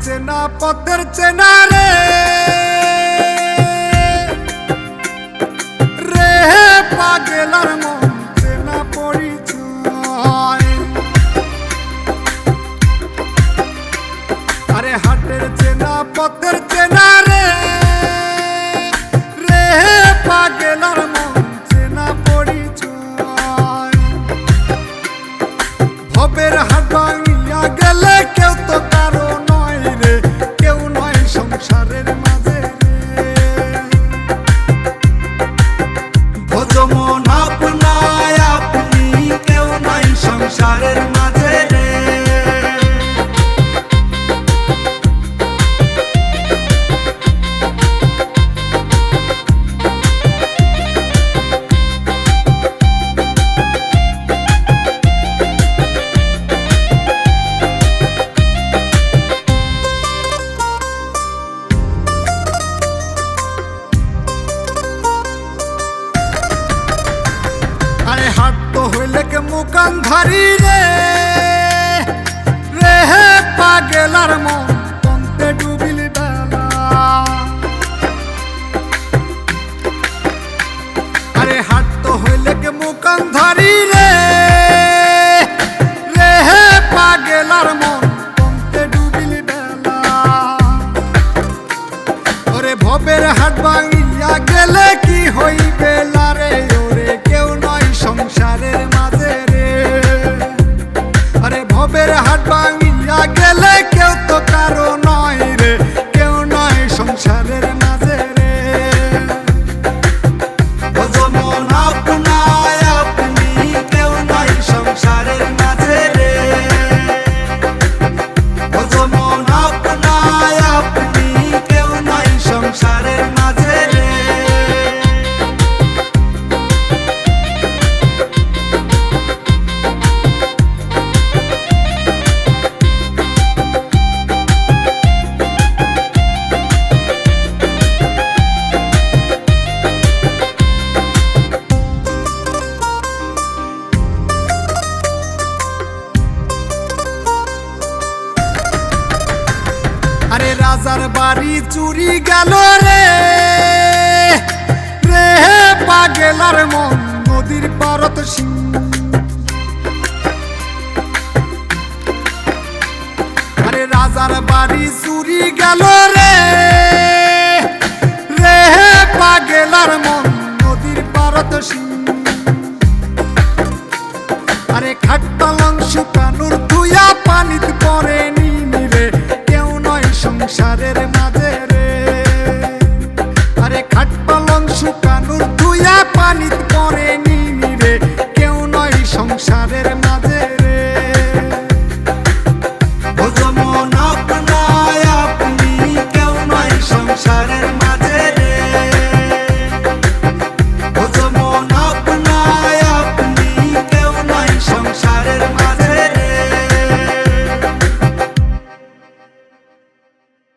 চেনা, পথের চেনা রে। পাগেলার মন, চেনা পরিচয়। আরে হাটের চেনা, পথের চেনা রে। রে পাগেলার আরে হাট তো হইলে কে মুকান ধারি রে? রে পাগেলার মন তন্তে ডুবিল বেলা। আরে হাট তো হইলে কে মুকান ধারি রে? রে পাগেলার মন তন্তে ডুবিল বেলা। ওরে ভবের হাট ভাঙিয়া গেলে কি হইবে হাট ভাঙিয়া গেলে রাজার বাড়ি চুরি গেল রে। রে পাগেলার মন নদীর পারত সিং। আরে রাজার বাড়ি চুরি গেল রে। রে পাগেলার মন নদীর পারত সিং। আরে খাট্টালং শুকানুর ধুয়া পানিত নয়